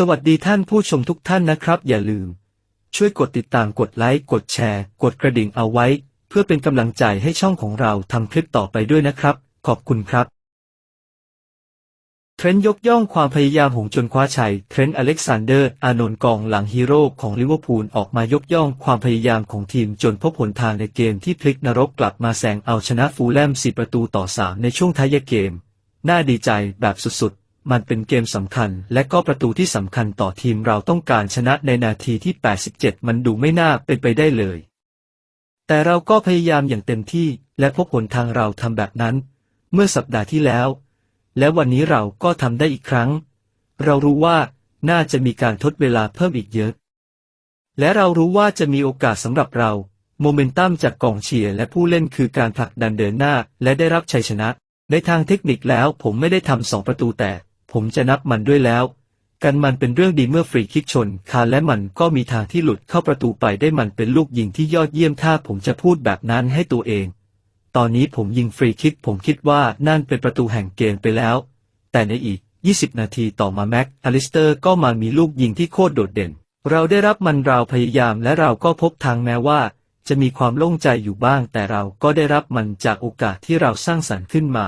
สวัสดีท่านผู้ชมทุกท่านนะครับ อย่าลืม ช่วยกดติดตามกดไลค์กดแชร์ กดกระดิ่งเอาไว้ เพื่อเป็นกำลังใจให้ช่องของเราทำคลิปต่อไปด้วยนะครับ ขอบคุณครับ เทรนต์ยกย่องความพยายามหงจนคว้าชัยเทรนต์อเล็กซานเดอร์ อานนท์กองหลังฮีโร่ของลิเวอร์พูลออกมายกย่องความพยายามของทีมจนพบหนทางในเกมที่พลิกนรกกลับมาแซงเอาชนะฟูลแลม4ประตูต่อ 3 ในช่วงท้ายเกม น่าดีใจแบบสุดๆ มันเป็นเกมสำคัญ และก็ประตูที่สำคัญต่อทีมเราต้องการชนะในนาทีที่ 87 มันดูไม่น่าเป็นไปได้เลย แต่เราก็พยายามอย่างเต็มที่และพบหนทางเราทำแบบนั้น เมื่อสัปดาห์ที่แล้ว และวันนี้เราก็ทำได้อีกครั้ง เรารู้ว่าน่าจะมีการทดเวลาเพิ่มอีกเยอะ และเรารู้ว่าจะมีโอกาสสำหรับเรา โมเมนตัมจากกองเชียร์และผู้เล่นคือการผลักดันเดินหน้าและได้รับชัยชนะ ในทางเทคนิคแล้วผมไม่ได้ทำสองประตูแต่ ผมจะนับมันด้วยแล้ว กันมันเป็นเรื่องดีเมื่อฟรีคิกชนคาและมันก็มีทางที่หลุดเข้าประตูไปได้มันเป็นลูกยิงที่ยอดเยี่ยมถ้าผมจะพูดแบบนั้นให้ตัวเอง ตอนนี้ผมยิงฟรีคิกผมคิดว่านั่นเป็นประตูแห่งเกมไปแล้ว แต่ในอีก 20 นาทีต่อมาแม็กอลิสเตอร์ก็มามีลูกยิงที่โคตรโดดเด่น เราได้รับมันเราพยายามและเราก็พบทางแม้ว่า จะมีความโล่งใจอยู่บ้างแต่เราก็ได้รับมันจากโอกาสที่เราสร้างสรรค์ขึ้นมา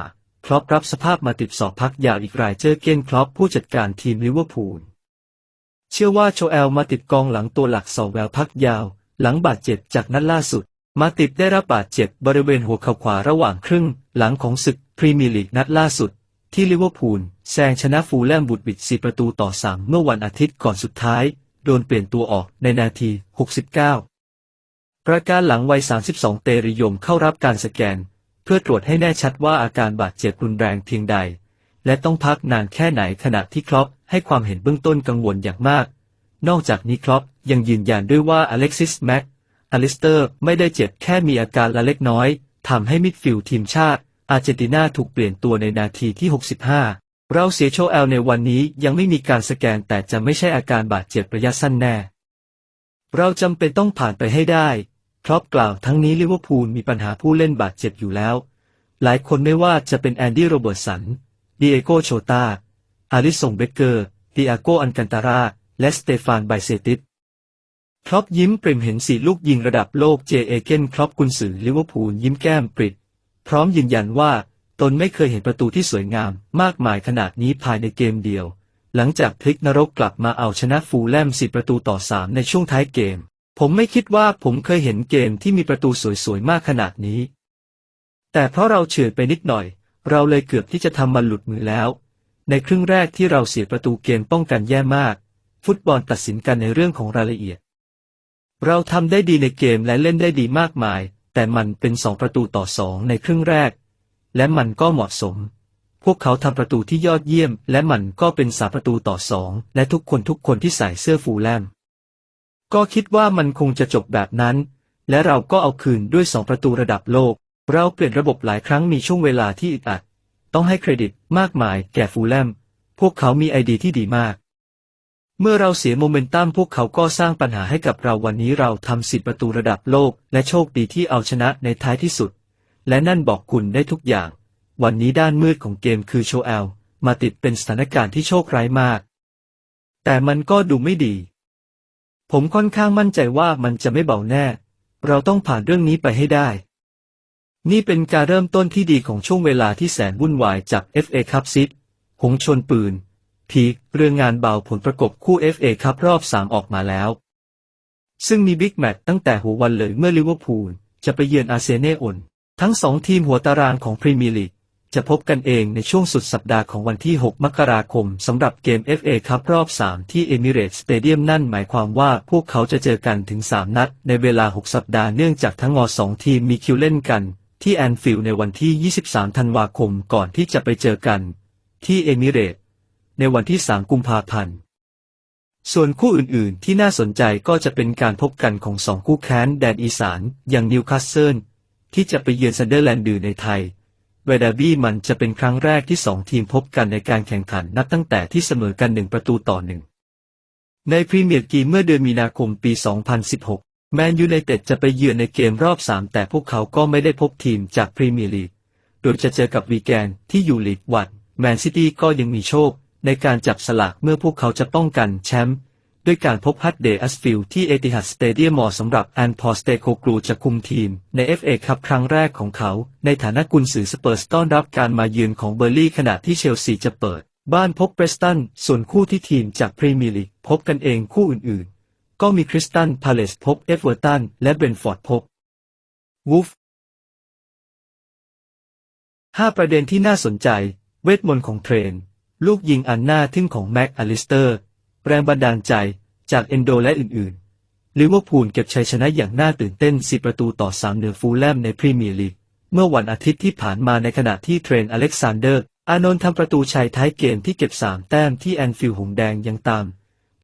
ครอปรับสภาพมาติดสอบพักยาวอีกรายเจอเกนครอปผู้จัดการทีมลิเวอร์พูล เชื่อว่าโชเอลมาติดกองหลังตัวหลักสองแววพักยาว หลังบาดเจ็บจากนัดล่าสุด มาติดได้รับบาดเจ็บบริเวณหัวเข่าขวาระหว่างครึ่ง หลังของศึกพรีเมียร์ลีกนัดล่าสุด ที่ลิเวอร์พูลแซงชนะฟูลแลมบุดบิด4ประตูต่อ3เมื่อวันอาทิตย์ก่อนสุดท้าย โดนเปลี่ยนตัวออกในนาที 69 ประการหลังวัย 32 เตริยมเข้ารับการสแกน พื่อตรวจให้แน่ชัดว่าอาการบาดเจ็บรุนแรงเพียงใด และต้องพักนานแค่ไหนขณะที่ครอปให้ความเห็นเบื้องต้นกังวลอย่างมาก นอกจากนี้ครอปยังยืนยันด้วยว่าอเล็กซิสแม็กอลิสเตอร์ไม่ได้เจ็บแค่มีอาการละเล็กน้อยทำให้มิดฟิลด์ทีมชาติ อาร์เจนตินาถูกเปลี่ยนตัวในนาทีที่ 65 เราเสียโชเอลในวันนี้ยังไม่มีการสแกนแต่จะไม่ใช่อาการบาดเจ็บระยะสั้นแน่ เราจำเป็นต้องผ่านไปให้ได้ ครอปกล่าวทั้งนี้ลิเวอร์พูลมีปัญหาผู้เล่นบาดเจ็บอยู่แล้ว หลายคนไม่ว่าจะเป็นแอนดี้โรเบิร์ตสันดิเอโกโชตาอาริสงเบเกอร์ดิอาโกอันกันตารา และสเตฟานไบเซติสครอปยิ้มปริมเห็นสีลูกยิงระดับโลกเจเอเกนครอปกุนสือลิเวอร์พูลยิ้มแก้มปริด พร้อมยืนยันว่าตนไม่เคยเห็นประตูที่สวยงามมากมายขนาดนี้ภายในเกมเดียว หลังจากพลิกนรกกลับมาเอาชนะฟูลแลมสิประตูต่อสามในช่วงท้ายเกม ผมไม่คิดว่าผมเคยเห็นเกมที่มีประตูสวยๆ มากขนาดนี้ แต่เพราะเราเฉื่อยไปนิดหน่อย เราเลยเกือบที่จะทำมันหลุดมือแล้ว ในครึ่งแรกที่เราเสียประตูเกมป้องกันแย่มาก ฟุตบอลตัดสินกันในเรื่องของรายละเอียด เราทำได้ดีในเกมและเล่นได้ดีมากมาย แต่มันเป็นสองประตูต่อสองในครึ่งแรก และมันก็เหมาะสม พวกเขาทำประตูที่ยอดเยี่ยม และมันก็เป็นสามประตูต่อสองและทุกคนทุกคนที่ใส่เสื้อฟูลแลม ก็คิดว่ามันคงจะจบแบบนั้น และเราก็เอาคืนด้วยสองประตูระดับโลก เราเปลี่ยนระบบหลายครั้งมีช่วงเวลาที่อึดอัด ต้องให้เครดิตมากมายแก่ฟูลแลม พวกเขามีไอเดียที่ดีมาก เมื่อเราเสียโมเมนตัมพวกเขาก็สร้างปัญหาให้กับเราวันนี้เราทำสิบประตูระดับโลก และโชคดีที่เอาชนะในท้ายที่สุด และนั่นบอกคุณได้ทุกอย่าง วันนี้ด้านมืดของเกมคือโชเอลมาติดเป็นสถานการณ์ที่โชคร้ายมาก แต่มันก็ดูไม่ดี ผมค่อนข้างมั่นใจว่ามันจะไม่เบาแน่ เราต้องผ่านเรื่องนี้ไปให้ได้ นี่เป็นการเริ่มต้นที่ดีของช่วงเวลาที่แสนวุ่นวายจาก FA คัพซิดหงชนปืน พีคเรื่องงานเบาผลประกบคู่ FA คัพรอบ3ออกมาแล้ว ซึ่งมีบิ๊กแมตช์ตั้งแต่หัววันเลยเมื่อลิเวอร์พูลจะไปเยือนอาร์เซเนอลทั้งสองทีมหัวตารางของพรีเมียร์ลีก จะพบกันเองในช่วงสุดสัปดาห์ของวันที่ 6 มกราคมสำหรับเกม FA คัพรอบ 3 ที่เอมิเรตสเตเดียมนั่นหมายความว่าพวกเขาจะเจอกันถึง 3 นัด ในเวลา 6 สัปดาห์เนื่องจากทั้งงอสองทีมมีคิวเล่นกัน ที่แอนฟิลด์ในวันที่ 23 ธันวาคมก่อนที่จะไปเจอกัน ที่เอมิเรตในวันที่ 3 กุมภาพันธ์ส่วนคู่อื่นๆ ที่น่าสนใจก็จะเป็นการพบกันของสองคู่แค้นแดนอีสาน อย่างนิวคาสเซิลที่จะไปเยือนซันเดอร์แลนด์ดือในไทย เวดาบี้มันจะเป็นครั้งแรกที่สองทีมพบกันในการแข่งขันนับตั้งแต่ที่เสมอกันหนึ่งประตูต่อหนึ่งในพรีเมียร์ลีกเมื่อเดือนมีนาคมปี 2016 แมนยูไนเต็ดจะไปเยือนในเกมรอบ 3 แต่พวกเขาก็ไม่ได้พบทีมจากพรีเมียร์ลีก โดยจะเจอกับวีแกนที่อยู่ลีกวันแมนซิตี้ก็ยังมีโชค ในการจับสลากเมื่อพวกเขาจะป้องกันแชมป์ ด้วยการพบฮัตเดย์อัสฟิลที่เอติฮัดสเตเดียมมอสำหรับแอนพอสเตโคกลูจะคุมทีม ใน FA คัพครั้งแรกของเขา ในฐานะกุนซือสเปอร์สต้อนรับการมาเยือนของเบอร์ลี่ขณะที่เชลซีจะเปิด บ้านพบเบรสตัน ส่วนคู่ที่ทีมจากพรีเมียร์ลีกพบกันเองคู่อื่นๆ ก็มีคริสตันพาเลสพบเอฟเวอร์ตันและเบรนฟอร์ดพบวูฟห้าประเด็นที่น่าสนใจ เวทมนต์ของเทรน ลูกยิงอันน่าทึ่งของแม็กอลิสเตอร์ แรงบันดาลใจจากเอนโดและอื่นๆลิเวอร์พูลเก็บชัยชนะอย่างน่าตื่นเต้น 10 ประตูต่อ 3 เหนือฟูลแลมในพรีเมียร์ลีก เมื่อวันอาทิตย์ที่ผ่านมาในขณะที่เทรนอเล็กซานเดอร์ อานนท์ทำประตูชัยท้ายเกมที่เก็บ 3 แต้มที่แอนฟิลด์หงแดงยังตาม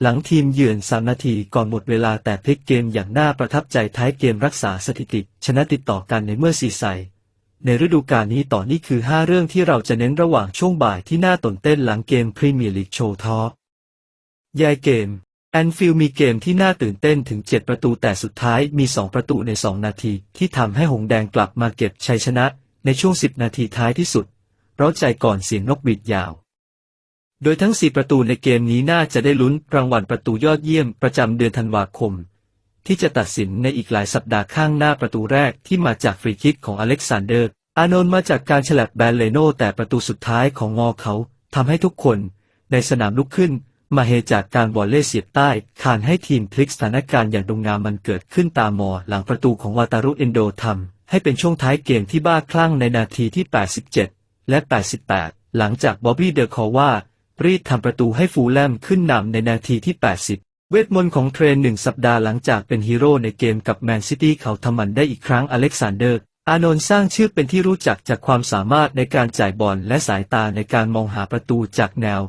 หลังทีมเยือน3นาทีก่อนหมดเวลาแต่พลิกเกมอย่างน่าประทับใจท้ายเกมรักษาสถิติ ชนะติดต่อกันในเมื่อซีไซในฤดูกาลนี้ต่อนี่คือ 5 เรื่องที่เราจะเน้นระหว่างช่วงบ่ายที่น่าตื่นเต้นหลังเกมพรีเมียร์ลีกโชว์ทอ ยายเกม แอนฟิลมีเกมที่น่าตื่นเต้นถึง 7 ประตูแต่สุดท้ายมี 2 ประตูใน 2 นาที ที่ทำให้หงแดงกลับมาเก็บชัยชนะ ในช่วง 10 นาทีท้ายที่สุด เร้าใจก่อนเสียงนกหวีดยาว โดยทั้ง 4 ประตูในเกมนี้น่าจะได้ลุ้นรางวัลประตูยอดเยี่ยมประจำเดือนธันวาคม ที่จะตัดสินในอีกหลายสัปดาห์ข้างหน้าประตูแรกที่มาจากฟรีคิกของอเล็กซานเดอร์ อานนท์มาจากการฉลับแบนเลโนแต่ประตูสุดท้ายของงอเขาทำให้ทุกคน ในสนามลุกขึ้น มาเฮจากการบอลเล่เสียบใต้ คานให้ทีมพลิกสถานการณ์อย่างดงงามมันเกิดขึ้นตามมอ หลังประตูของวาตารุเอนโดทำให้เป็นช่วงท้ายเกมที่บ้าคลั่งในนาทีที่ 87 และ 88 หลังจากบอบบี้เดอคอว่า รีดทำประตูให้ฟูลแลมขึ้นนำในนาทีที่ 80เวทมนต์ของเทรนหนึ่งสัปดาห์หลังจากเป็นฮีโร่ในเกมกับแมนซิตี้เขาทำมันได้อีกครั้งอเล็กซานเดอร์ อานนท์สร้างชื่อเป็นที่รู้จักจากความสามารถในการจ่ายบอลและสายตาในการมองหาประตูจากแนว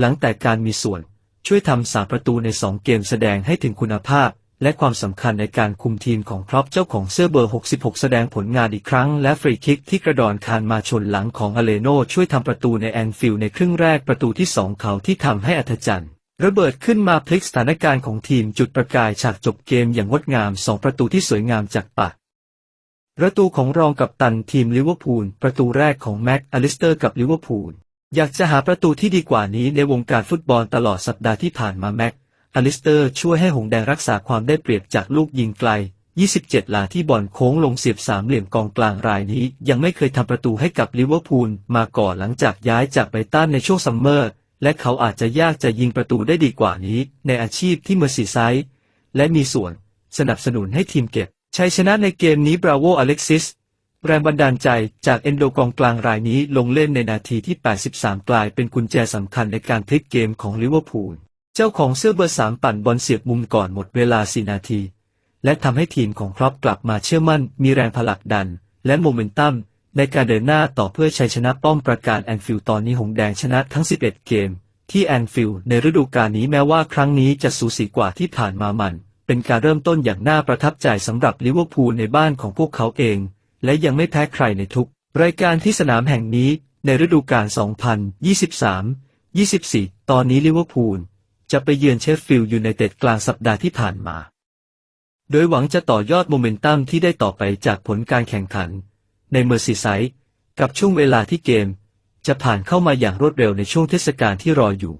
หลังแต่การมีส่วน ช่วยทำสามประตูในสองเกมแสดงให้ถึงคุณภาพ และความสำคัญในการคุมทีมของครอปเจ้าของเสื้อเบอร์ 66 แสดงผลงานอีกครั้ง และฟรีคิกที่กระดอนคานมาชนหลังของอเลโนช่วยทำประตูในแอนฟิลด์ในครึ่งแรกประตูที่สองเขาที่ทำให้อัธจันทร์ระเบิดขึ้นมาพลิกสถานการณ์ของทีมจุดประกายฉากจบเกมอย่างงดงามสองประตูที่สวยงามจากปากประตูของรองกับตันทีมลิเวอร์พูล ประตูแรกของแม็กอลิสเตอร์กับลิเวอร์พูล อยากจะหาประตูที่ดีกว่านี้ในวงการฟุตบอลตลอดสัปดาห์ที่ผ่านมาแม็กอลิสเตอร์ช่วยให้หงแดงรักษาความได้เปรียบจากลูกยิงไกล 27 หลาที่บอลโค้งลงเสียบสามเหลี่ยมกองกลางรายนี้ ยังไม่เคยทำประตูให้กับลิเวอร์พูลมาก่อนหลังจากย้ายจากไบตันในช่วงซัมเมอร์ และเขาอาจจะยากจะยิงประตูได้ดีกว่านี้ ในอาชีพที่เมอร์ซีไซด์และมีส่วน สนับสนุนให้ทีมเก็บชัยชนะในเกมนี้บราโวอเล็กซิส แรงบันดาลใจจากเอนโดกองกลางรายนี้ลงเล่นในนาทีที่ 83 กลายเป็นกุญแจสำคัญในการพลิกเกมของลิเวอร์พูล เจ้าของเสื้อเบอร์สามปั่นบอลเสียบมุมก่อนหมดเวลา 4 นาที และทำให้ทีมของครอปกลับมาเชื่อมั่น มีแรงผลักดัน และโมเมนตัมในการเดินหน้าต่อเพื่อชัยชนะป้อมประการแอนฟิลด์ตอนนี้หงแดงชนะทั้ง 11 เกม ที่แอนฟิลด์ในฤดูกาลนี้แม้ว่าครั้งนี้จะสูสีกว่าที่ผ่านมามัน เป็นการเริ่มต้นอย่างน่าประทับใจสำหรับลิเวอร์พูลในบ้านของพวกเขาเอง และยังไม่แพ้ใครในทุก รายการที่สนามแห่งนี้ในฤดูกาล 2023-24 ตอนนี้ลิเวอร์พูลจะไปเยือนเชฟฟิลด์ยูไนเต็ดกลางสัปดาห์ที่ผ่านมา โดยหวังจะต่อยอดโมเมนตัมที่ได้ต่อไปจากผลการแข่งขัน ในเมอร์ซีไซด์กับช่วงเวลาที่เกม จะผ่านเข้ามาอย่างรวดเร็วในช่วงเทศกาลที่รออยู่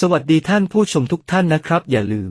สวัสดีท่านผู้ชมทุกท่านนะครับ อย่าลืม